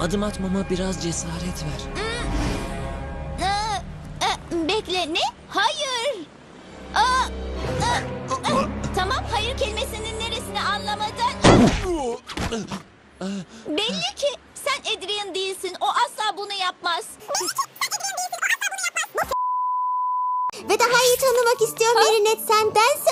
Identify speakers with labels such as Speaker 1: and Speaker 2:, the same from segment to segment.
Speaker 1: Adım atmama biraz cesaret ver.
Speaker 2: Aa, e, bekle ne? Hayır. Aa, aa, aa. tamam hayır kelimesinin neresini anlamadın? Belli ki sen Adrian değilsin. O asla bunu yapmaz.
Speaker 3: Ve daha iyi tanımak istiyor Merinet senden söz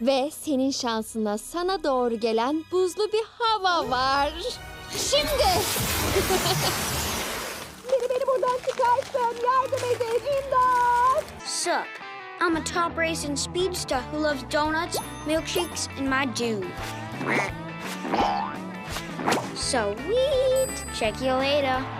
Speaker 4: Ve senin şansına sana doğru gelen buzlu bir hava var. Şimdi. beni beni buradan çıkarsın. Yardım edin. İmdat.
Speaker 5: Sup? I'm a top racing speedster who loves donuts, milkshakes, and my Jew. Sweet. Check you later.